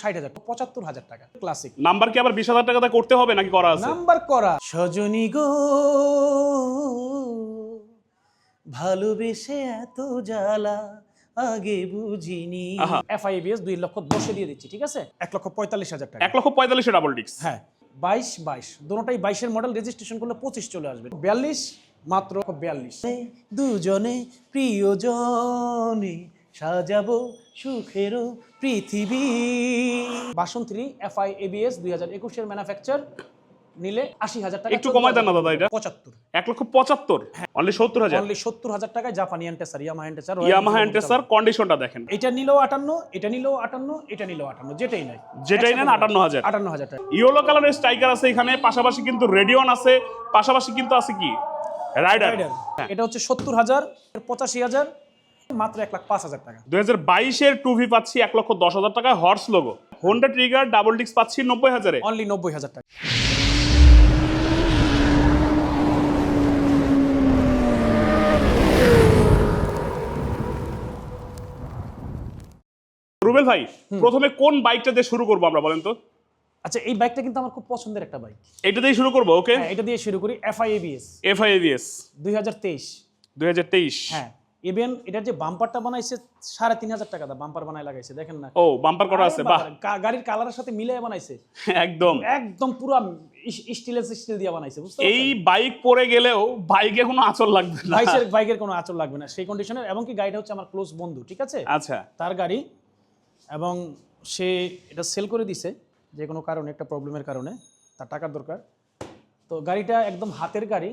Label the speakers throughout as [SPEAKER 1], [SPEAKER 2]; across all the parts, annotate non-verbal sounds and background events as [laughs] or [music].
[SPEAKER 1] ষাট হাজার পঁচাত্তর হাজার টাকা। ক্লাসিক
[SPEAKER 2] নাম্বার কি আবার বিশ হাজার টাকাতে করতে হবে নাকি করা আছে?
[SPEAKER 1] নাম্বার করা। সজনী গো ভালোবেসে এত জ্বালা আগে বুঝিনি। এফআইবিএস দুই লক্ষ দশে দিয়ে দিচ্ছি ঠিক আছে? এক লক্ষ পঁয়তাল্লিশ হাজার টাকা।
[SPEAKER 2] এক লক্ষ পঁয়তাল্লিশে ডাবল ডিক্স
[SPEAKER 1] হ্যাঁ। বাইশ বাইশ। দুটোটাই বাইশের মডেল রেজিস্ট্রেশন করলে পঁচিশ চলে আসবে। বিয়াল্লিশ মাত্র বিয়াল্লিশ। দুজনে প্রিয়জনে সাজাবো সুখেরও পৃথিবী। বাসন থ্রি এফআই এবিএস দুই হাজার একুশের ম্যানুফ্যাকচার নিলে আশি হাজার টাকা
[SPEAKER 2] একটু কমায় দেন না দাদা এটা।
[SPEAKER 1] পঁচাত্তর।
[SPEAKER 2] এক লক্ষ পঁচাত্তর? অনলি সত্তর হাজার?
[SPEAKER 1] অনলি সত্তর হাজার টাকায় জাপানি অ্যান্টেসার ইয়ামা অ্যান্টেসার
[SPEAKER 2] ইয়ামাহা এন্টেসার কন্ডিশনটা দেখেন।
[SPEAKER 1] এটা নিলেও আটান্ন এটা নিলেও আটান্ন এটা নিলেও আটান্ন যেটাই নাই।
[SPEAKER 2] যেটাই নেন আটান্ন হাজার।
[SPEAKER 1] আটান্ন হাজার টাকা।
[SPEAKER 2] ইয়েলো কালারের স্ট্রাইকার আছে এখানে পাশাপাশি কিন্তু রেডিয়ন আছে পাশাপাশি কিন্তু আছে কি? রাইডার
[SPEAKER 1] রাইডার এটা হচ্ছে সত্তর হাজার পঁচাশি হাজার মাত্র এক লাখ পাঁচ হাজার টাকা।
[SPEAKER 2] দুই হাজার বাইশের টু ভি পাচ্ছি এক লক্ষ দশ হাজার টাকায় horse logo. Honda trigger double ডিক্স পাচ্ছি নব্বই হাজারে।
[SPEAKER 1] অনলি নব্বই হাজার টাকা।
[SPEAKER 2] রুবেল ভাই প্রথমে কোন বাইকটা দিয়ে শুরু করব আমরা বলেন তো?
[SPEAKER 1] আচ্ছা এই বাইকটা কিন্তু আমার খুব পছন্দের একটা বাইক।
[SPEAKER 2] এটা দিয়ে শুরু করব ওকে?
[SPEAKER 1] হ্যাঁ এটা দিয়ে শুরু করি FI ABS
[SPEAKER 2] F I ABS
[SPEAKER 1] দুই হাজার তেইশ।
[SPEAKER 2] দুই হাজার তেইশ।
[SPEAKER 1] হ্যাঁ। ইভেন এটার যে বাম্পারটা বানাইছে সাড়ে তিন হাজার টাকা বাম্পার বানায় লাগাইছে দেখেন না।
[SPEAKER 2] ও বাম্পার করা আছে বাহ।
[SPEAKER 1] গাড়ির কালারের সাথে মিলিয়ে বানাইছে। [laughs]
[SPEAKER 2] একদম।
[SPEAKER 1] একদম পুরো স্টিলের স্টিল দিয়ে বানাইছে বুঝতে
[SPEAKER 2] এই বাইক পরে গেলেও বাইকে কোনো আচর লাগবে না।
[SPEAKER 1] বাইকের বাইকের কোনো আচর লাগবে না। সেই কন্ডিশনের এবং কি গাড়িটা হচ্ছে আমার ক্লোজ বন্ধু ঠিক আছে?
[SPEAKER 2] আচ্ছা।
[SPEAKER 1] তার গাড়ি এবং সে এটা সেল করে দিছে যে কোনো কারণে একটা প্রবলেমের কারণে তার টাকার দরকার। তো গাড়িটা একদম হাতের গাড়ি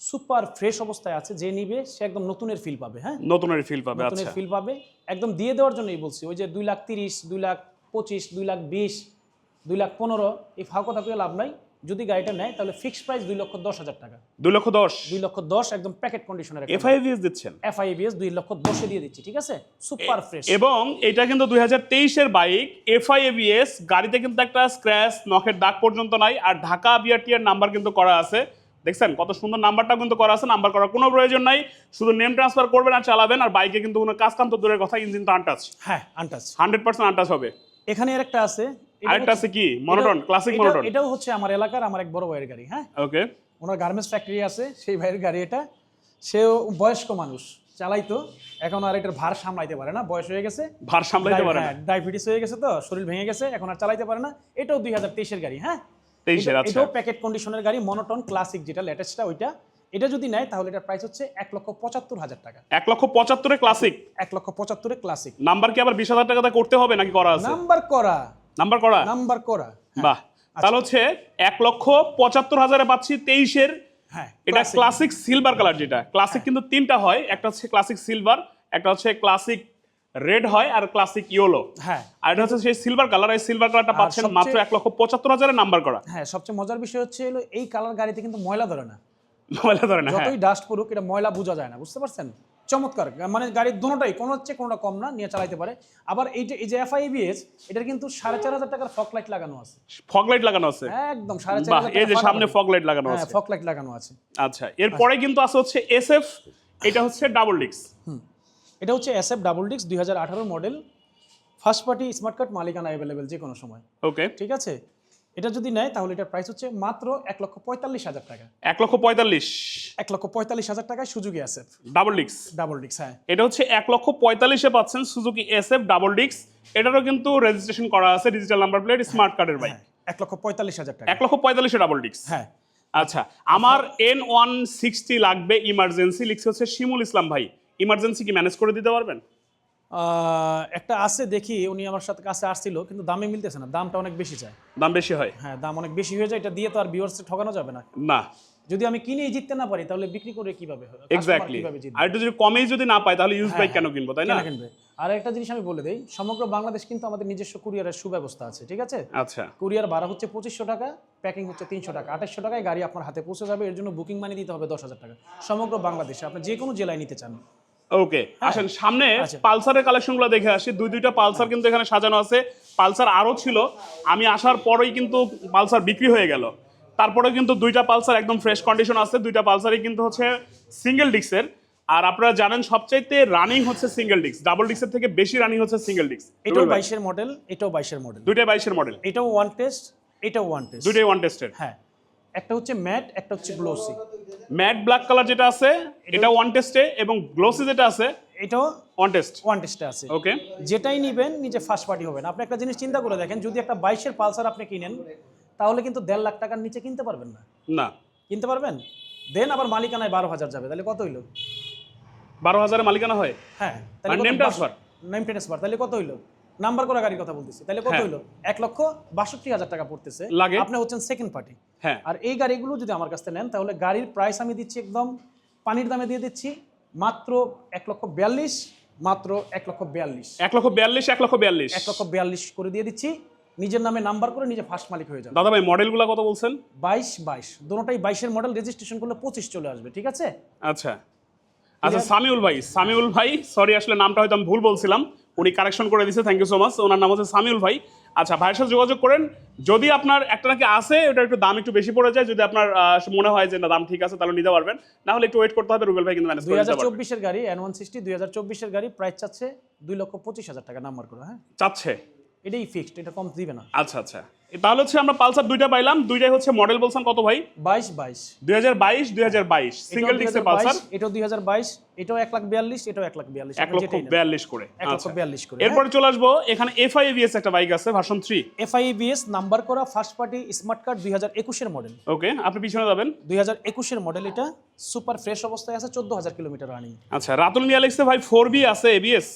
[SPEAKER 1] সুপার ফ্রেশ অবস্থায় আছে যে নিবে সে একদম নতুনের ফিল পাবে হ্যাঁ?
[SPEAKER 2] নতুনের ফিল পাবে
[SPEAKER 1] নতুনের
[SPEAKER 2] আচ্ছা।
[SPEAKER 1] ফিল পাবে। একদম দিয়ে দেওয়ার জন্যই বলছি ওই যে দুই লাখ তিরিশ দুই লাখ পঁচিশ দুই লাখ বিশ দুই লাখ পনেরো এই ফাও কথা পেয়ে লাভ নাই। যদি গাড়িটা নেয় তাহলে ফিক্সড প্রাইস দুই লক্ষ দশ হাজার টাকা।
[SPEAKER 2] দুই লক্ষ দশ?
[SPEAKER 1] দুই লক্ষ দশ একদম প্যাকেট কন্ডিশনের
[SPEAKER 2] এফ আই এভিএস দিচ্ছেন?
[SPEAKER 1] এফআইবিএস দুই লক্ষ দশে দিয়ে দিচ্ছি ঠিক আছে? সুপার ফ্রেশ
[SPEAKER 2] এবং এটা কিন্তু দুই হাজার তেইশের বাইক এফআই এভিএস গাড়িতে কিন্তু একটা স্ক্র্যাচ নখের দাগ পর্যন্ত নাই আর ঢাকা বিআরটি এর নাম্বার কিন্তু করা আছে। দেখছেন? কত সুন্দর নাম্বারটাও কিন্তু করা আছে নাম্বার করার কোনো প্রয়োজন নাই। শুধু নেম ট্রান্সফার করবেন আর চালাবেন আর বাইকে কিন্তু কোনো কাজ কাম তো দূরের কথা ইঞ্জিন তো আনটাচ
[SPEAKER 1] হ্যাঁ আনটাচ
[SPEAKER 2] হান্ড্রেড পার্সেন্ট আনটাচ হবে।
[SPEAKER 1] এখানে আরেকটা আছে। এটা
[SPEAKER 2] আরেকটা আছে কি? মনোটন ক্লাসিক মনোটন
[SPEAKER 1] এটাও হচ্ছে আমার এলাকার আমার এক বড় ভাইয়ের গাড়ি হ্যাঁ?
[SPEAKER 2] ওকে
[SPEAKER 1] ওনার গার্মেন্টস ফ্যাক্টরি আছে সেই ভাইয়ের গাড়ি এটা। সেও বয়স্ক মানুষ চালাইতো। এখন আর এটার ভার সামলাইতে পারে না বয়স হয়ে গেছে।
[SPEAKER 2] ভার সামলাইতে পারে না।
[SPEAKER 1] ডায়াবেটিস হয়ে গেছে তো শরীর ভেঙে গেছে এখন আর চালাইতে পারে না। এটাও দুই হাজার তেইশের গাড়ি হ্যাঁ?
[SPEAKER 2] তেইশের আচ্ছা।
[SPEAKER 1] এটাও প্যাকেট কন্ডিশনের গাড়ি মনোটন ক্লাসিক যেটা লেটেস্টটা ওইটা। এটা যদি নেয় তাহলে এটার প্রাইস হচ্ছে এক লক্ষ পঁচাত্তর হাজার টাকা।
[SPEAKER 2] এক লক্ষ পঁচাত্তরে ক্লাসিক
[SPEAKER 1] এক লক্ষ পঁচাত্তরে ক্লাসিক
[SPEAKER 2] নাম্বার কি আবার বিশ হাজার টাকাতে করতে হবে নাকি করা আছে?
[SPEAKER 1] নাম্বার করা।
[SPEAKER 2] নাম্বার করা?
[SPEAKER 1] নাম্বার করা
[SPEAKER 2] বাহ। তাহলে হচ্ছে এক লক্ষ পঁচাত্তর হাজারে পাচ্ছি তেইশের।
[SPEAKER 1] হ্যাঁ
[SPEAKER 2] এটা ক্লাসিক সিলভার কালার যেটা। ক্লাসিক কিন্তু তিনটা হয়। একটা হচ্ছে ক্লাসিক সিলভার একটা হচ্ছে ক্লাসিক রেড হয় আর ক্লাসিক ইয়েলো
[SPEAKER 1] হ্যাঁ।
[SPEAKER 2] আর এটা হচ্ছে সেই সিলভার কালার এই সিলভার কালারটা পাচ্ছেন মাত্র এক লক্ষ পঁচাত্তর হাজারের নাম্বার করা।
[SPEAKER 1] হ্যাঁ সবচেয়ে মজার বিষয় হচ্ছে হলো এই কালার গাড়িতে কিন্তু ময়লা ধরে না।
[SPEAKER 2] ময়লা ধরে না হ্যাঁ।
[SPEAKER 1] যতই ডাস্ট পড়ুক এটা ময়লা বোঝা যায় না বুঝতে পারছেন? চমৎকার মানে গাড়ির দুটোটাই কোনো হচ্ছে কোনোটা কম না নিয়ে চালাইতে পারে। আবার এই যে এই যে এফআইবিএস এটার কিন্তু সাড়ে চার হাজার টাকার ফক লাইট লাগানো আছে।
[SPEAKER 2] ফগ লাইট লাগানো আছে?
[SPEAKER 1] একদম সাড়ে চার হাজার
[SPEAKER 2] এই যে সামনে। ফগ লাইট লাগানো
[SPEAKER 1] হ্যাঁ
[SPEAKER 2] আছে।
[SPEAKER 1] ফক লাইট লাগানো আছে।
[SPEAKER 2] আচ্ছা এরপরে কিন্তু আছে হচ্ছে এসএফ এটা হচ্ছে ডাবল ডিক্স
[SPEAKER 1] এটা হচ্ছে এস এফ ডাবল ডিক্স দুই হাজার আঠারো model first party smart card মালিকানা অ্যাভেলেবেল যে কোনো সময়।
[SPEAKER 2] ওকে
[SPEAKER 1] ঠিক আছে? এটা যদি নেয় তাহলে এটার প্রাইস হচ্ছে মাত্র এক লক্ষ পঁয়তাল্লিশ হাজার টাকা।
[SPEAKER 2] এক লক্ষ পঁয়তাল্লিশ।
[SPEAKER 1] এক লক্ষ পঁয়তাল্লিশ হাজার টাকায় সুযোগী SF
[SPEAKER 2] double discs
[SPEAKER 1] double discs হ্যাঁ।
[SPEAKER 2] এটা হচ্ছে এক লক্ষ পঁয়তাল্লিশে পাচ্ছেন সুজুকি এসএফ ডাবল ডিক্স এটারও কিন্তু রেজিস্ট্রেশন করা আছে ডিজিটাল নাম্বার প্লেট স্মার্ট কার্ডের বাইক
[SPEAKER 1] এক লক্ষ পঁয়তাল্লিশ হাজার টাকা।
[SPEAKER 2] এক লক্ষ পঁয়তাল্লিশে ডাবল ডিক্স
[SPEAKER 1] হ্যাঁ।
[SPEAKER 2] আচ্ছা আমার এন ওয়ান সিক্সটি লাগবে ইমার্জেন্সি লিখছে হচ্ছে শিমুল ইসলাম ভাই। ইমার্জেন্সি কি ম্যানেজ করে দিতে পারবেন?
[SPEAKER 1] একটা আছে দেখি উনি আমার সাথে কাছে আসছিল কিন্তু দামে মিলতেছে না দামটা অনেক বেশি চায়
[SPEAKER 2] দাম বেশি হয়?
[SPEAKER 1] হ্যাঁ দাম অনেক বেশি হয়ে যায় এটা দিয়ে তো আর ভিউয়ার্স ঠকানো যাবে না।
[SPEAKER 2] না।
[SPEAKER 1] যদি আমি কিনেই জিততে না পারি তাহলে বিক্রি করে কীভাবে হবে?
[SPEAKER 2] এক্স্যাক্টলি আর একটু যদি কমেই যদি না পাই তাহলে ইউজ বাইক কেন কিনবো তাই না?
[SPEAKER 1] কিনবে? আর একটা জিনিস আমি বলে দেই সমগ্র বাংলাদেশ কিন্তু আমাদের নিজস্ব কুরিয়ারের সুব্যবস্থা আছে ঠিক আছে?
[SPEAKER 2] আচ্ছা।
[SPEAKER 1] কুরিয়ার ভাড়া হচ্ছে পঁচিশশো টাকা প্যাকিং হচ্ছে তিনশো টাকা আঠাশশো টাকায় গাড়ি আপনার হাতে পৌঁছে যাবে এর জন্য বুকিং মানি দিতে হবে দশ হাজার টাকা। সমগ্র বাংলাদেশে আপনি যে কোনো জেলায় নিতে চান
[SPEAKER 2] ওকে আসেন সামনে
[SPEAKER 1] আচ্ছা।
[SPEAKER 2] পালসারের কালেকশনগুলো দেখে আসি। দুই দুইটা পালসার কিন্তু এখানে সাজানো আছে। পালসার আরও ছিল। আমি আসার পরেই কিন্তু পালসার বিক্রি হয়ে গেল। তারপরে কিন্তু দুইটা পালসার একদম ফ্রেশ কন্ডিশন আছে। দুইটা পালসারই কিন্তু হচ্ছে সিঙ্গেল ডিক্সের আর আপনারা জানেন সবচাইতে রানিং হচ্ছে সিঙ্গেল ডিস্ক ডাবল ডিস্কের থেকে বেশি রানিং হচ্ছে সিঙ্গেল ডিস্ক
[SPEAKER 1] এটাও বাইশের মডেল এটাও বাইশের মডেল
[SPEAKER 2] দুইটাই বাইশের মডেল
[SPEAKER 1] এটাও ওয়ান টেস্ট এটাও ওয়ান টেস্ট
[SPEAKER 2] দুইটাই ওয়ান টেস্টের
[SPEAKER 1] হ্যাঁ। একটা হচ্ছে ম্যাট একটা হচ্ছে গ্লোসি।
[SPEAKER 2] ম্যাট ব্ল্যাক কালার যেটা আছে এটা ওয়ান টেস্টে এবং গ্লোসি যেটা আছে
[SPEAKER 1] এটাও
[SPEAKER 2] ওয়ান টেস্ট
[SPEAKER 1] ওয়ান টেস্টে আছে।
[SPEAKER 2] ওকে
[SPEAKER 1] যেটাই নিবেন নিজে ফার্স্ট পার্টি হবেন। আপনি একটা জিনিস চিন্তা করে দেখেন যদি একটা বাইশের পালসার আপনি কিনেন তাহলে কিন্তু দেড় লাখ টাকার নিচে কিনতে পারবেন না।
[SPEAKER 2] না।
[SPEAKER 1] কিনতে পারবেন? দেন আবার মালিকানায় বারো হাজার যাবে তাহলে কত হইল?
[SPEAKER 2] বারো হাজারের মালিকানা হয়?
[SPEAKER 1] হ্যাঁ
[SPEAKER 2] আর name transfer?
[SPEAKER 1] নেম ট্রান্সফার তাহলে কত হইল? নাম্বার করা গাড়ির কথা বলতেছি। তাহলে কত
[SPEAKER 2] হ্যাঁ।
[SPEAKER 1] হইল? এক লক্ষ বাষট্টি হাজার টাকা পড়তেছে।
[SPEAKER 2] লাগে।
[SPEAKER 1] আপনি হচ্ছেন সেকেন্ড পার্টি
[SPEAKER 2] হ্যাঁ।
[SPEAKER 1] আর এই গাড়িগুলো যদি আমার কাছ থেকে নেন তাহলে গাড়ির প্রাইস আমি দিচ্ছি একদম পানির দামে দিয়ে দিচ্ছি। মাত্র এক লক্ষ বিয়াল্লিশ মাত্র এক লক্ষ বিয়াল্লিশ।
[SPEAKER 2] এক লক্ষ বিয়াল্লিশ এক লক্ষ বিয়াল্লিশ।
[SPEAKER 1] এক লক্ষ বিয়াল্লিশ করে দিয়ে দিচ্ছি। নিজের নামে নাম্বার করে নিজে ফার্স্ট মালিক হয়ে যাবে।
[SPEAKER 2] দাদা ভাই মডেলগুলো কত বলছেন?
[SPEAKER 1] বাইশ বাইশ। দুটোটাই বাইশের মডেল রেজিস্ট্রেশন করলে পঁচিশ চলে আসবে ঠিক আছে?
[SPEAKER 2] আচ্ছা। আচ্ছা সামিউল ভাই সামিউল ভাই সরি আসলে নামটা হয়তো আমি ভুল বলছিলাম। উনি কারেকশন করে দিয়েছে থ্যাংক ইউ সো মাচ ওনার নাম হচ্ছে সামিউল ভাই। আচ্ছা ভাইয়ের সাথে যোগাযোগ করেন। যদি আপনার একটা নাকি আসে ওটা একটু দাম একটু বেশি পড়ে যায়। যদি আপনার মনে হয় যে না দাম ঠিক আছে তাহলে নিতে পারবেন। না হলে একটু ওয়েট করতে হবে রুবেল ভাই কিন্তু ম্যানেজ করে
[SPEAKER 1] হাজার
[SPEAKER 2] দিতে পারবে
[SPEAKER 1] চব্বিশের গাড়ি এন ওয়ান সিক্সটি দুই হাজার চব্বিশের গাড়ি প্রাইস চাচ্ছে দুই লক্ষ পঁচিশ হাজার টাকা নাম্বার করে হ্যাঁ?
[SPEAKER 2] চাচ্ছে?
[SPEAKER 1] এটাই ফিক্সড এটা কম দিবে না।
[SPEAKER 2] আচ্ছা আচ্ছা। তাহলে হচ্ছে আমরা পালসার দুইটা পাইলাম দুইটাই হচ্ছে মডেল বলছেন কত ভাই?
[SPEAKER 1] বাইশ বাইশ।
[SPEAKER 2] দুই হাজার বাইশ দুই হাজার বাইশ। সিঙ্গেল ডিস্কের পালসার।
[SPEAKER 1] এটাও দুই হাজার বাইশ এটাও এক লাখ বিয়াল্লিশ এটাও এক লাখ বিয়াল্লিশ।
[SPEAKER 2] এক লক্ষ বিয়াল্লিশ করে।
[SPEAKER 1] এক লক্ষ
[SPEAKER 2] আচ্ছা।
[SPEAKER 1] বিয়াল্লিশ করে
[SPEAKER 2] এরপরে চলে আসব এখানে এফআই একটা বাইক আছে ভার্সন থ্রি
[SPEAKER 1] নাম্বার করা ফার্স্ট পার্টি স্মার্ট কার্ড দুই হাজার একুশের মডেল
[SPEAKER 2] ওকে আপনি পিছনে যাবেন।
[SPEAKER 1] দুই হাজার একুশের মডেল এটা সুপার ফ্রেশ অবস্থায় আছে চোদ্দ হাজার কিলোমিটার রানিং
[SPEAKER 2] আচ্ছা রাতুল মিয়া লিখছে ভাই ফোর বি আছে এবিএস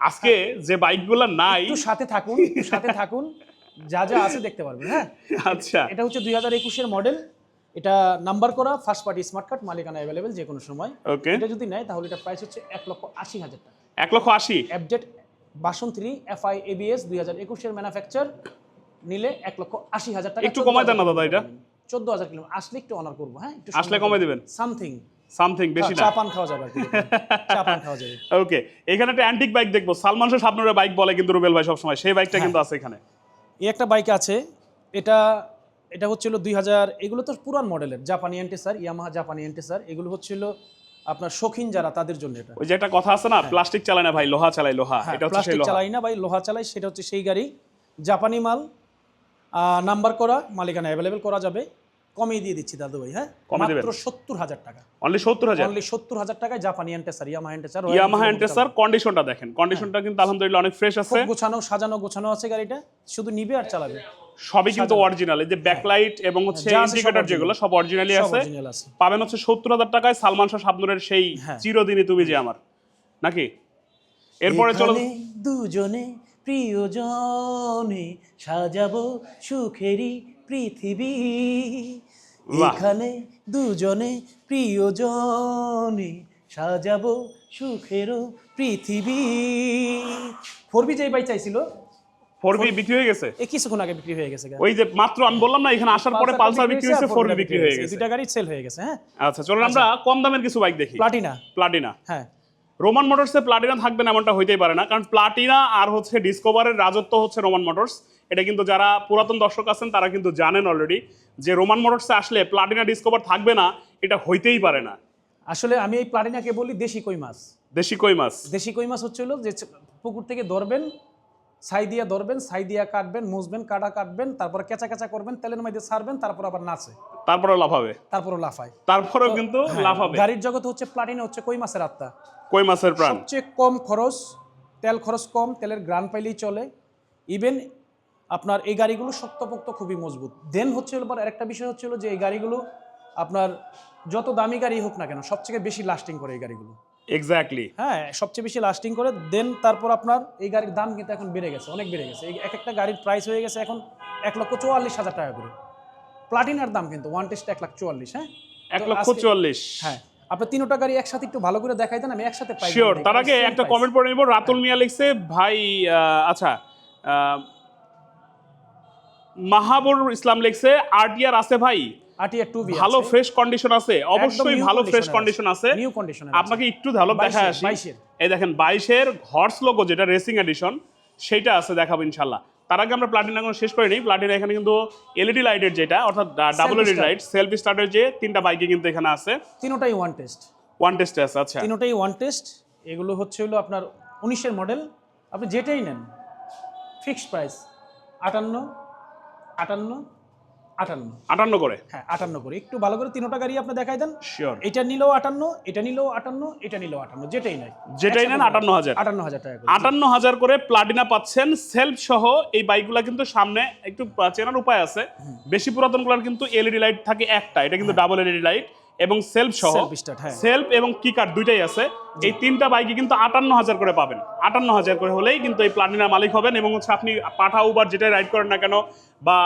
[SPEAKER 2] আজকে যে বাইকগুলো নাই
[SPEAKER 1] একটু সাথে থাকুন একটু সাথে থাকুন। যা যা আছে দেখতে পারবেন হ্যাঁ?
[SPEAKER 2] আচ্ছা।
[SPEAKER 1] এটা হচ্ছে দুই হাজার একুশের মডেল। এটা নাম্বার করা ফার্স্ট পার্টি স্মার্ট কার্ড মালিকানা অ্যাভেলেবেল যে কোনো সময়।
[SPEAKER 2] ওকে
[SPEAKER 1] এটা যদি নেয় তাহলে এটা প্রাইস হচ্ছে এক লক্ষ আশি হাজার টাকা।
[SPEAKER 2] এক লক্ষ আশি?
[SPEAKER 1] অ্যাপডেট বাসন থ্রি এফআই এবিএস দুই হাজার একুশের ম্যানুফ্যাকচার নিলে এক লক্ষ আশি হাজার টাকা।
[SPEAKER 2] একটু কমায় দেন না দাদা এটা।
[SPEAKER 1] চোদ্দ হাজার কিলো আসলে একটু অনার করব হ্যাঁ? একটু
[SPEAKER 2] আসলে কমাই দেবেন।
[SPEAKER 1] সামথিং
[SPEAKER 2] সামথিং বেশি না।
[SPEAKER 1] চা পান খাওয়া যাবে আর [laughs] চা পান খাওয়া যাবে।
[SPEAKER 2] ওকে এখানে একটা অ্যান্টিক বাইক দেখব। সালমান শাহ সাবনুরের বাইক বলে কিন্তু রুবেল ভাই সবসময়। সেই বাইকটা কিন্তু আছে এখানে।
[SPEAKER 1] এই একটা বাইক আছে এটা এটা হচ্ছিল দুই হাজার এগুলো তো পুরান মডেলের জাপানি এন্টেসার ইয়ামাহা জাপানি এন্টেসার এগুলো হচ্ছিল আপনার শৌখিন যারা তাদের জন্য এটা।
[SPEAKER 2] ওই যে একটা কথা আছে না প্লাস্টিক চালায় না ভাই লোহা চালায় লোহা
[SPEAKER 1] হ্যাঁ
[SPEAKER 2] এটা হচ্ছে
[SPEAKER 1] প্লাস্টিক চালাই না ভাই লোহা চালাই সেটা হচ্ছে সেই গাড়ি। জাপানি মাল নাম্বার করা মালিকানা অ্যাভেলেবেল করা যাবে। কমিয়ে দিয়ে দিচ্ছি দাদু ভাই হ্যাঁ? মাত্র সত্তর হাজার টাকা।
[SPEAKER 2] অনলি সত্তর হাজার?
[SPEAKER 1] অনলি সত্তর হাজার টাকায় জাপানি Enticer Yamaha Enticer
[SPEAKER 2] Yamaha Enticer কন্ডিশনটা দেখেন। কন্ডিশনটা কিন্তু আলহামদুলিল্লাহ অনেক ফ্রেশ আছে।
[SPEAKER 1] গোছানো সাজানো গোছানো আছে গাড়িটা। শুধু নিবে আর চালাবে।
[SPEAKER 2] সবই কিন্তু অরিজিনাল যে ব্যাকলাইট এবং হচ্ছে ইন্ডিকেটর যেগুলো সব অরিজিনালি আছে। পাবেন হচ্ছে সত্তর হাজার টাকায় সালমান শাহ শাবনুরের সেই
[SPEAKER 1] হ্যাঁ।
[SPEAKER 2] চিরদিনই তুমি যে আমার। নাকি? এরপরে চলো।
[SPEAKER 1] দুজনে প্রিয়জনে সাজাবো সুখেরই পৃথিবী। এখানে দুজনে প্রিয়জনে সাজাবো সুখেরও পৃথিবী। ফোরবি যেই বাই চাইছিল?
[SPEAKER 2] ফোর বি বিক্রি হয়ে গেছে?
[SPEAKER 1] এ কিছুক্ষণ আগে বিক্রি হয়ে গেছে
[SPEAKER 2] ওই যে মাত্র আমি বললাম না এখানে আসার পরে পালসার বিক্রি হয়েছে
[SPEAKER 1] আর
[SPEAKER 2] ফোর বিক্রি হয়ে গেছে।
[SPEAKER 1] দুইটা গাড়ি সেল হয়ে গেছে হ্যাঁ?
[SPEAKER 2] আচ্ছা চলুন আমরা কম দামের কিছু বাইক দেখি।
[SPEAKER 1] প্লাটিনা
[SPEAKER 2] প্লাটিনা
[SPEAKER 1] হ্যাঁ।
[SPEAKER 2] রোমান মোটরসে প্লাটিনা থাকবে না এমনটা হইতেই পারে না। কারণ প্লাটিনা আর হচ্ছে ডিসকভারের রাজত্ব হচ্ছে রোমান মোটরস এটা কিন্তু যারা পুরাতন দর্শক আছেন তারা কিন্তু জানেন অলরেডি যে রোমান মোটরসে আসলে প্লাটিনা ডিসকভার থাকবে না এটা হইতেই পারে না।
[SPEAKER 1] আসলে আমি এই প্লাটিনাকে বলি দেশি কই মাছ।
[SPEAKER 2] দেশি কই মাছ?
[SPEAKER 1] দেশি কই মাছ হচ্ছে হলো যে পুকুর থেকে ধরবেন ছাই দিয়া ধরবেন ছাই দিয়া কাটবেন মুছবেন কাটা কাটবেন তারপর কেঁচা কেঁচা করবেন তেলের মধ্যে ছাড়বেন তারপর আবার নাচে।
[SPEAKER 2] তারপরে লাফাবে হবে?
[SPEAKER 1] তারপরও লাফায়
[SPEAKER 2] তারপরেও কিন্তু লাফাবে
[SPEAKER 1] গাড়ির জগতে হচ্ছে প্লাটিনা হচ্ছে কই মাছের আত্মা।
[SPEAKER 2] কই মাছের প্রাণ?
[SPEAKER 1] সবচেয়ে কম খরচ তেল খরচ কম তেলের গ্রান পাইলেই চলে। ইভেন আপনার এই গাড়িগুলো শক্তপোক্ত খুবই মজবুত। দেন হচ্ছে হলো পর আরেকটা বিষয় হচ্ছে হলো যে এই গাড়িগুলো আপনার যত দামি গাড়ি হোক না কেন সবচেয়ে বেশি লাস্টিং করে এই গাড়িগুলো।
[SPEAKER 2] এক্স্যাক্টলি
[SPEAKER 1] হ্যাঁ সবচেয়ে বেশি লাস্টিং করে দেন তারপর আপনার এই গাড়ির দাম কিন্তু এখন বেড়ে গেছে অনেক বেড়ে গেছে। এই এক একটা গাড়ির প্রাইস হয়ে গেছে এখন এক লক্ষ চুয়াল্লিশ হাজার টাকা করে। প্লাটিনার দাম কিন্তু ওয়ান টেস্ট এক লাখ চুয়াল্লিশ হ্যাঁ?
[SPEAKER 2] এক লক্ষ চুয়াল্লিশ।
[SPEAKER 1] হ্যাঁ আপনার তিনোটা গাড়ি একসাথে একটু ভালো করে দেখাই দেন আমি একসাথে পাই
[SPEAKER 2] শিওর তার আগে একটা কমেন্ট পড়ে নিব। রাতুল মিয়া লিখছে ভাই আচ্ছা মাহাবুর ইসলাম লিখছে আরটিআর আছে ভাই।
[SPEAKER 1] বি
[SPEAKER 2] ভালো ফ্রেশ কন্ডিশন আছে অবশ্যই ভালো ফ্রেশ কন্ডিশন আছে।
[SPEAKER 1] নিউ কন্ডিশন
[SPEAKER 2] আপনাকে একটু ঝালক দেখা আসি। এই দেখেন বাইশের হর্স লোগো যেটা রেসিং এডিশন সেইটা আছে দেখাবো ইনশাল্লাহ তার আগে আমরা প্লাটিনা কোনো শেষ করিনি। প্লাটিনা এখানে কিন্তু এলইডি লাইটের যেটা অর্থাৎ ডাবল এলইডি। লাইট সেলফ স্টার্টের যে তিনটা বাইকে কিন্তু এখানে আছে।
[SPEAKER 1] তিনোটাই ওয়ান টেস্ট
[SPEAKER 2] ওয়ান টেস্টে আছে আচ্ছা।
[SPEAKER 1] তিনোটাই ওয়ান টেস্ট এগুলো হচ্ছে হলো আপনার উনিশের মডেল আপনি যেটাই নেন ফিক্সড প্রাইস আটান্ন আটান্ন আটান্ন।
[SPEAKER 2] আটান্ন করে?
[SPEAKER 1] হ্যাঁ আটান্ন করে। একটু ভালো করে তিনোটা গাড়ি আপনি দেখাই দেন।
[SPEAKER 2] শিওর
[SPEAKER 1] এটা নিলেও আটান্ন এটা নিলেও আটান্ন এটা নিলেও আটান্ন যেটাই নেয়।
[SPEAKER 2] যেটাই নেন আটান্ন হাজার।
[SPEAKER 1] আটান্ন হাজার টাকা
[SPEAKER 2] আটান্ন হাজার করে প্লাটিনা পাচ্ছেন। সেলফ সহ এই বাইকগুলা কিন্তু সামনে একটু চেনার উপায় আছে। বেশি পুরাতনগুলার কিন্তু এলইডি লাইট থাকে একটা। এটা কিন্তু ডাবল এলইডি লাইট। এবং সেলফ সহ
[SPEAKER 1] start, হ্যাঁ।
[SPEAKER 2] সেলফ এবং কিকার দুইটাই আছে। এই তিনটা বাইকে কিন্তু আটান্ন হাজার করে পাবেন। আটান্ন হাজার করে হলেই কিন্তু এই প্লাটিনার মালিক হবেন এবং হচ্ছে আপনি পাঠা উবার যেটাই রাইড করেন না কেন বা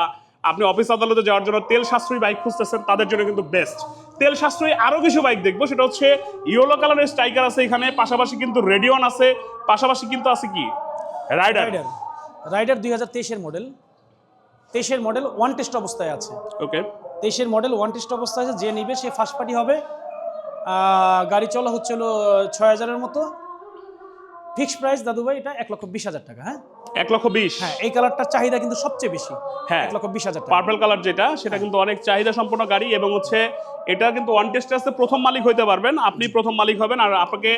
[SPEAKER 2] আপনি অফিস আদালতে যাওয়ার জন্য তেল সাশ্রয়ী বাইক খুঁজতেছেন তাদের জন্য কিন্তু বেস্ট তেল সাশ্রয়ী আরও কিছু বাইক দেখব সেটা হচ্ছে ইয়েলো কালারের স্ট্রাইকার আছে এখানে পাশাপাশি কিন্তু রেডিওন আছে পাশাপাশি কিন্তু আছে কি? রাইডার
[SPEAKER 1] রাইডার রাইডার দুই হাজার তেইশের মডেল তেইশের মডেল ওয়ান টেস্ট অবস্থায় আছে।
[SPEAKER 2] ওকে
[SPEAKER 1] তেইশের মডেল ওয়ান টেস্ট অবস্থায় আছে যে নিবে সে ফার্স্ট পার্টি হবে। গাড়ি চলা হচ্ছে হলো ছয় হাজারের মতো। ফিক্সড প্রাইস দাদু ভাই এটা এক লক্ষ বিশ হাজার টাকা হ্যাঁ?
[SPEAKER 2] এক লক্ষ বিশ?
[SPEAKER 1] হ্যাঁ এই কালারটার চাহিদা কিন্তু সবচেয়ে বেশি।
[SPEAKER 2] হ্যাঁ।
[SPEAKER 1] এক লক্ষ বিশ হাজার
[SPEAKER 2] পার্পল কালার যেটা সেটা কিন্তু অনেক চাহিদা সম্পন্ন গাড়ি এবং হচ্ছে এটা কিন্তু ওয়ান টেস্টে আসতে প্রথম মালিক হইতে পারবেন। আপনি প্রথম মালিক হবেন। আর আপনাকে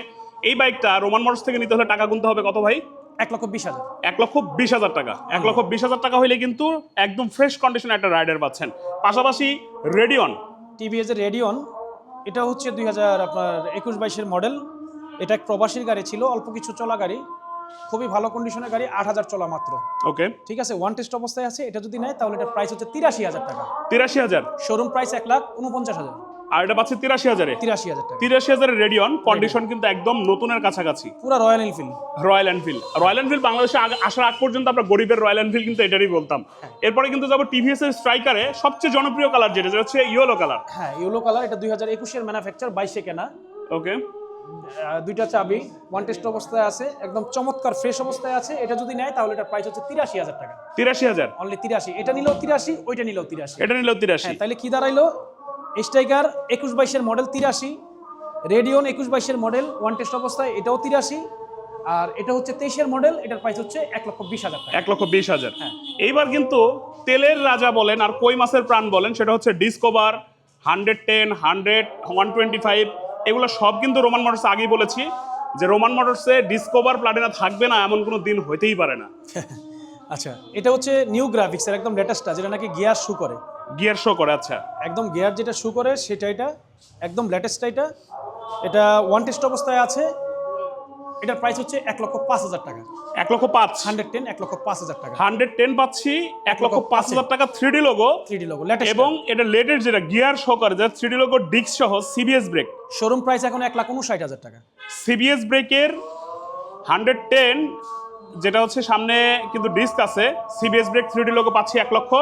[SPEAKER 2] এই বাইকটা রোমান মোটরস থেকে নিতে হলে টাকা গুনতে হবে কত ভাই?
[SPEAKER 1] এক লক্ষ বিশ হাজার।
[SPEAKER 2] এক লক্ষ বিশ হাজার টাকা। এক লক্ষ বিশ হাজার টাকা হইলে কিন্তু একদম ফ্রেশ কন্ডিশনে একটা রাইডার পাচ্ছেন। পাশাপাশি রেডিয়ন
[SPEAKER 1] টিভিএস এর রেডিয়ন এটা হচ্ছে দুই হাজার আপনার একুশ বাইশের মডেল এটা এক প্রবাসীর গাড়ি ছিল অল্প কিছু চলা গাড়ি। খুবই ভালো কন্ডিশনের গাড়ি আট হাজার চলা মাত্র।
[SPEAKER 2] ওকে
[SPEAKER 1] ঠিক আছে ওয়ান টেস্ট অবস্থায় আছে এটা যদি নেয় তাহলে এটার প্রাইস হচ্ছে তিরাশি হাজার টাকা।
[SPEAKER 2] তিরাশি হাজার।
[SPEAKER 1] শোরুম প্রাইস এক লাখ উনপঞ্চাশ হাজার।
[SPEAKER 2] আর এটা পাচ্ছে তিরাশি হাজারে।
[SPEAKER 1] তিরাশি হাজার
[SPEAKER 2] তিরাশি হাজারের রেডিয়ন কন্ডিশন কিন্তু একদম নতুনের কাছাকাছি।
[SPEAKER 1] পুরো Royal Enfield
[SPEAKER 2] Royal Enfield Royal Enfield বাংলাদেশে আসার আগ পর্যন্ত আমরা গরিবের রয়্যাল এনফিল্ড কিন্তু এটারই বলতাম। এরপরে কিন্তু যাব টিভিএস এর স্ট্রাইকারে সবচেয়ে জনপ্রিয় কালার যেটা হচ্ছে ইয়েলো কালার
[SPEAKER 1] হ্যাঁ ইয়েলো কালার এটা দুই হাজার একুশের ম্যানুফ্যাকচার বাইশে কেনা।
[SPEAKER 2] ওকে
[SPEAKER 1] দুইটা চাবি ওয়ান টেস্ট অবস্থায় আছে একদম চমৎকার ফ্রেশ অবস্থায় আছে। এটা যদি নেয় তাহলে এটার প্রাইস হচ্ছে তিরাশি হাজার টাকা।
[SPEAKER 2] তিরাশি হাজার।
[SPEAKER 1] অনলি তিরাশি। এটা নিলেও তিরাশি ওইটা নিলেও তিরাশি।
[SPEAKER 2] এটা নিল তিরাশি।
[SPEAKER 1] হ্যাঁ তাহলে কি দাঁড়াইলো? স্ট্রাইকার একুশ বাইশের মডেল তিরাশি রেডিয়ন একুশ বাইশের মডেল ওয়ান টেস্ট অবস্থায় এটাও তিরাশি আর এটা হচ্ছে তেইশের মডেল এটার প্রাইস হচ্ছে এক লক্ষ বিশ হাজার
[SPEAKER 2] এক লক্ষ বিশ হাজার।
[SPEAKER 1] হ্যাঁ।
[SPEAKER 2] এইবার কিন্তু তেলের রাজা বলেন আর কই মাছের প্রাণ বলেন সেটা হচ্ছে Discover hundred ten hundred one twenty five এগুলো সব কিন্তু রোমান মোটরস আগেই বলেছি যে রোমান মোটরসে ডিসকভার প্লাটিনা থাকবে না এমন কোনো দিন হইতেই পারে না। [laughs]
[SPEAKER 1] আচ্ছা এটা হচ্ছে নিউ গ্রাফিক্সের একদম লেটেস্টটা যেটা নাকি গিয়ার শু করে।
[SPEAKER 2] গিয়ার শো করে আচ্ছা।
[SPEAKER 1] একদম গিয়ার যেটা শু করে সেটা এটা একদম লেটেস্টটা এটা। এটা ওয়ান টেস্ট অবস্থায় আছে। এটার প্রাইস হচ্ছে এক লক্ষ পাঁচ হাজার টাকা।
[SPEAKER 2] এক লক্ষ পাঁচ।
[SPEAKER 1] হান্ড্রেড টেন এক লক্ষ পাঁচ হাজার টাকা।
[SPEAKER 2] হান্ড্রেড টেন পাচ্ছি এক লক্ষ পাঁচ হাজার টাকা three D logo
[SPEAKER 1] three D logo latest
[SPEAKER 2] এবং এটা। লেটেস্ট যেটা গিয়ার শো করে যে থ্রি লোগো ডিস্ক সহ সিবিএস ব্রেক
[SPEAKER 1] শোরুম প্রাইস এখন এক লাখ উনষাট হাজার টাকা।
[SPEAKER 2] সিবিএস ব্রেকের হান্ড্রেড টেন যেটা হচ্ছে সামনে কিন্তু ডিস্ক আছে CBS brake three D logo পাচ্ছি এক লক্ষ।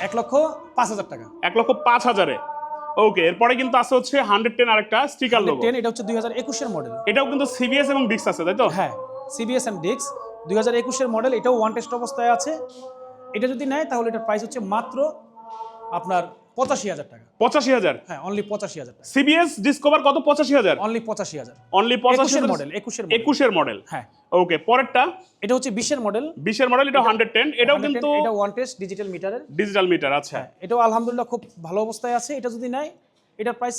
[SPEAKER 1] এক লক্ষ পাঁচ হাজার টাকা।
[SPEAKER 2] এক লক্ষ পাঁচ হাজারে। ওকে এরপরে কিন্তু আছে হচ্ছে হান্ড্রেড টেন আরেকটা স্টিকার লোগো
[SPEAKER 1] টেন এটা হচ্ছে দুই হাজার একুশের মডেল
[SPEAKER 2] এটাও কিন্তু সিবিএস এবং ডিস্ক আছে তাই তো?
[SPEAKER 1] হ্যাঁ সিবিএস এন্ড ডিক্স দুই হাজার একুশের মডেল এটাও ওয়ান টেস্ট অবস্থায় আছে। এটা যদি নেয় তাহলে এটার প্রাইস হচ্ছে মাত্র আপনার পঁচাশি হাজার টাকা।
[SPEAKER 2] পঁচাশি হাজার?
[SPEAKER 1] হ্যাঁ অনলি পঁচাশি হাজার টাকা।
[SPEAKER 2] সিবিএস ডিসকভার কত? পঁচাশি হাজার?
[SPEAKER 1] অনলি পঁচাশি হাজার।
[SPEAKER 2] অনলি পঁচাশি
[SPEAKER 1] একুশের মডেল একুশের
[SPEAKER 2] একুশের মডেল
[SPEAKER 1] হ্যাঁ।
[SPEAKER 2] ওকে পরেরটা?
[SPEAKER 1] এটা হচ্ছে বিশের মডেল
[SPEAKER 2] বিশের মডেল এটা হান্ড্রেড টেন এটাও কিন্তু
[SPEAKER 1] এটা ওয়ান টেস্ট ডিজিটাল মিটারের
[SPEAKER 2] ডিজিটাল মিটার আচ্ছা।
[SPEAKER 1] এটাও আলহামদুলিল্লাহ খুব ভালো অবস্থায় আছে। এটা যদি নেয় এটার প্রাইস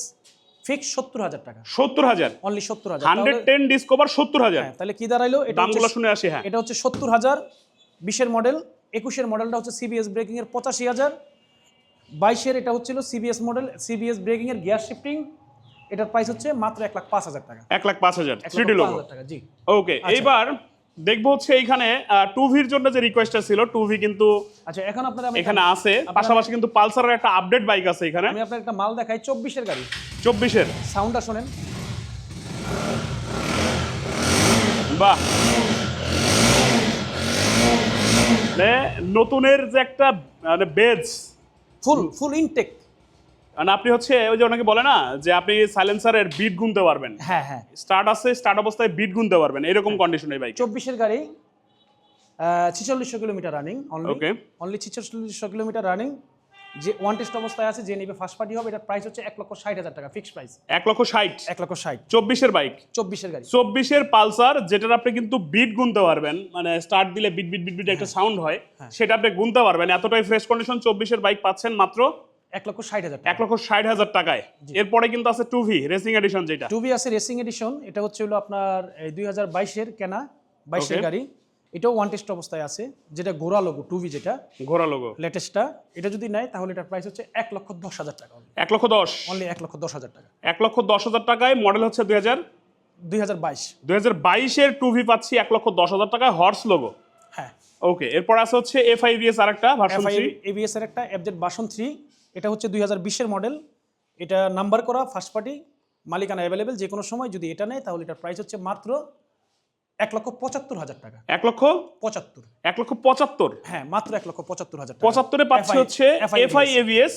[SPEAKER 1] ফিক্স সত্তর হাজার টাকা।
[SPEAKER 2] সত্তর হাজার?
[SPEAKER 1] অনলি সত্তর হাজার।
[SPEAKER 2] হান্ড্রেড টেন ডিসকভার সত্তর হাজার।
[SPEAKER 1] হ্যাঁ তাহলে কি দাঁড়াইলো? এটা
[SPEAKER 2] দামগুলো শুনে আসি হ্যাঁ।
[SPEAKER 1] এটা হচ্ছে সত্তর হাজার বিশের মডেল একুশের মডেলটা হচ্ছে সিবিএস ব্রেকিং এর পঁচাশি হাজার। বাইশের এটা হচ্ছিল সিবিএস মডেল সিবিএস ব্রেকিং এর গিয়ার শিফটিং এটার প্রাইস হচ্ছে মাত্র এক লাখ পাঁচ হাজার টাকা।
[SPEAKER 2] এক লাখ পাঁচ হাজার
[SPEAKER 1] এক
[SPEAKER 2] থ্রি
[SPEAKER 1] লক্ষ
[SPEAKER 2] ডি লোগো
[SPEAKER 1] টাকা জি।
[SPEAKER 2] ওকে এইবার দেখব হচ্ছে এইখানে টু ভির জন্য যে রিকোয়েস্টটা ছিল টু ভি কিন্তু
[SPEAKER 1] আচ্ছা এখন আপনার
[SPEAKER 2] এখানে আছে। পাশাপাশি কিন্তু পালসারের একটা আপডেট বাইক আছে এখানে।
[SPEAKER 1] আমি আপনার একটা মাল দেখাই চব্বিশের গাড়ি।
[SPEAKER 2] চব্বিশের।
[SPEAKER 1] সাউন্ডটা শোনেন।
[SPEAKER 2] বাহ। মানে নতুনের যে একটা মানে বেজ
[SPEAKER 1] ফুল ফুল ইনটেক
[SPEAKER 2] মানে আপনি হচ্ছে ওই যে অনেকে বলে না যে আপনি সাইলেন্সারের বিট গুনতে পারবেন।
[SPEAKER 1] হ্যাঁ হ্যাঁ।
[SPEAKER 2] স্টার্ট আছে স্টার্ট অবস্থায় বিট গুনতে পারবেন এরকম কন্ডিশনে বাইক
[SPEAKER 1] চব্বিশের গাড়ি ছিচল্লিশশো কিলোমিটার রানিং অনলি অনলি ছিচল্লিশশো কিলোমিটার রানিং যে ওয়ান টেস্ট অবস্থায় আছে যে নিবে ফার্স্ট পার্টি হবে এটার প্রাইস হচ্ছে এক লক্ষ ষাট হাজার টাকা ফিক্সড প্রাইস
[SPEAKER 2] এক লক্ষ ষাট?
[SPEAKER 1] এক লক্ষ ষাট।
[SPEAKER 2] চব্বিশের বাইক
[SPEAKER 1] চব্বিশের গাড়ি।
[SPEAKER 2] চব্বিশের পালসার যেটার আপনি কিন্তু বিট গুনতে পারবেন মানে স্টার্ট দিলে বিট বিট বিট বিট একটা সাউন্ড হয় সেটা আপনি গুনতে পারবেন। এতটাই ফ্রেশ কন্ডিশন চব্বিশের বাইক পাচ্ছেন মাত্র
[SPEAKER 1] এক লক্ষ ষাট হাজার
[SPEAKER 2] এক লক্ষ ষাট হাজার টাকায়। এরপরে কিন্তু আছে টু ভি রেসিং এডিশন যেটা।
[SPEAKER 1] টু বি আছে রেসিং এডিশন এটা হচ্ছে হলো আপনার দুই হাজার বাইশের কেনা বাইশের. গাড়ি। এটাও ওয়ান টেস্ট অবস্থায় আছে যেটা গোড়া লোগো টু যেটা
[SPEAKER 2] ঘোরা লোগো
[SPEAKER 1] লেটেস্টটা এটা যদি নেয় তাহলে এটার প্রাইস হচ্ছে এক লক্ষ দশ হাজার টাকা
[SPEAKER 2] এক লক্ষ দশ?
[SPEAKER 1] অনলি এক লক্ষ দশ হাজার টাকা।
[SPEAKER 2] এক লক্ষ দশ হাজার টাকায় মডেল হচ্ছে দুই হাজার?
[SPEAKER 1] দুই হাজার বাইশ।
[SPEAKER 2] দুই হাজার বাইশের টু ভি পাচ্ছি এক লক্ষ দশ হাজার টাকায় হর্স লোগো
[SPEAKER 1] হ্যাঁ।
[SPEAKER 2] ওকে এরপর আছে হচ্ছে এফ আই ভি এস আরেকটা ভার্সন থ্রি
[SPEAKER 1] এবিএস এর একটা এফজেড বাসন থ্রি এটা হচ্ছে দুই হাজার বিশের মডেল এটা নাম্বার করা ফার্স্ট পার্টি মালিকানা অ্যাভেলেবেল যে কোনো সময় যদি এটা নেয় তাহলে এটার প্রাইস হচ্ছে মাত্র এক লক্ষ পঁচাত্তর হাজার টাকা।
[SPEAKER 2] এক লক্ষ
[SPEAKER 1] পঁচাত্তর।
[SPEAKER 2] এক লক্ষ পঁচাত্তর।
[SPEAKER 1] হ্যাঁ মাত্র এক লক্ষ পঁচাত্তর হাজার
[SPEAKER 2] পঁচাত্তরে পাচ্ছি হচ্ছে এফ আই এভিএস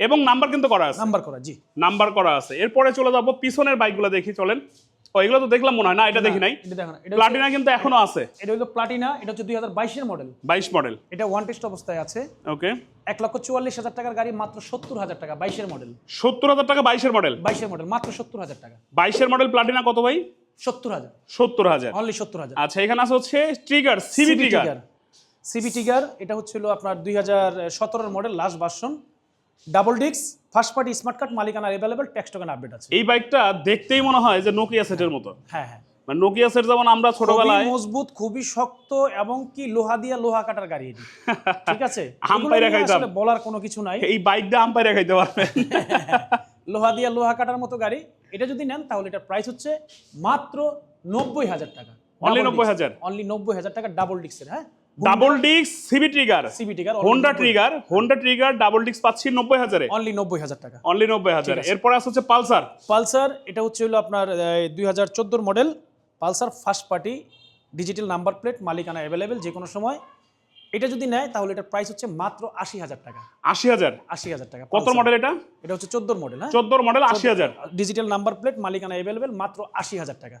[SPEAKER 2] এবং নাম্বার কিন্তু করা আছে।
[SPEAKER 1] নাম্বার করা জি।
[SPEAKER 2] নাম্বার করা আছে। এরপরে চলে যাব পিছনের বাইকগুলো দেখি চলেন। ও এগুলো তো দেখলাম মনে হয় না এটা দেখি নাই। প্লাটিনা কিন্তু এখনও আছে।
[SPEAKER 1] এটা হলো প্লাটিনা এটা হচ্ছে দুই হাজার বাইশের মডেল
[SPEAKER 2] বাইশ মডেল
[SPEAKER 1] এটা ওয়ান টেস্ট অবস্থায় আছে।
[SPEAKER 2] ওকে
[SPEAKER 1] এক লক্ষ চুয়াল্লিশ হাজার টাকার গাড়ি মাত্র সত্তর হাজার টাকা বাইশের মডেল
[SPEAKER 2] সত্তর হাজার টাকা বাইশের মডেল
[SPEAKER 1] বাইশের মডেল মাত্র সত্তর হাজার টাকা।
[SPEAKER 2] বাইশের মডেল প্লাটিনা কত ভাই?
[SPEAKER 1] সত্তর হাজার।
[SPEAKER 2] সত্তর হাজার।
[SPEAKER 1] অনলি সত্তর হাজার।
[SPEAKER 2] আচ্ছা এখানে আছে হচ্ছে trigger CB trigger
[SPEAKER 1] CB trigger এটা হচ্ছিল আপনার দুই হাজার সতেরোর মডেল লাস্ট ভার্সন ডাবল ডিক্স ফার্স্ট পার্টি স্মার্ট কার্ড মালিকানা অ্যাভেলেবেল ট্যাক্স টোকেন আপডেট আছে।
[SPEAKER 2] এই বাইকটা দেখতেই মনে হয় যে নোকিয়া সেটের মতো।
[SPEAKER 1] হ্যাঁ হ্যাঁ।
[SPEAKER 2] মানে নোকিয়া সেট যেমন আমরা ছোটবেলায়
[SPEAKER 1] মজবুত খুবই শক্ত এবং কি লোহা দিয়া লোহা কাটার গাড়ি এটি। ঠিক আছে? [laughs]
[SPEAKER 2] আম পাইরা খাইতাম।
[SPEAKER 1] বলার কোনো কিছু নাই।
[SPEAKER 2] এই বাইকটা আম্পায়ারে খাইতে পারবেন [laughs]
[SPEAKER 1] লোহা দিয়া লোহা কাটার মতো গাড়ি এটা যদি নেন তাহলে এটার প্রাইস হচ্ছে মাত্র নব্বই হাজার টাকা।
[SPEAKER 2] Only 90,000?
[SPEAKER 1] অনলি নব্বই হাজার? টাকা ডাবল ডিক্সের হ্যাঁ?
[SPEAKER 2] Double disc CB trigger
[SPEAKER 1] CB trigger
[SPEAKER 2] Honda trigger Honda trigger double disc পাচ্ছি নব্বই হাজারে।
[SPEAKER 1] অনলি নব্বই হাজার টাকা।
[SPEAKER 2] অনলি নব্বই হাজার। এরপরে আছে হচ্ছে পালসার।
[SPEAKER 1] পালসার এটা হচ্ছে হলো আপনার দুই হাজার চোদ্দোর model Pulsar first party digital number plate মালিকানা অ্যাভেলেবেল যে কোনো সময়। এটা যদি নেয় তাহলে এটা প্রাইস হচ্ছে মাত্র আশি হাজার টাকা।
[SPEAKER 2] আশি হাজার?
[SPEAKER 1] আশি হাজার টাকা
[SPEAKER 2] কত মডেল এটা?
[SPEAKER 1] এটা হচ্ছে চোদ্দোর মডেল হ্যাঁ?
[SPEAKER 2] চোদ্দোর মডেল আশি হাজার।
[SPEAKER 1] ডিজিটাল নাম্বার প্লেট মালিকানা অ্যাভেলেবেল মাত্র আশি হাজার টাকা।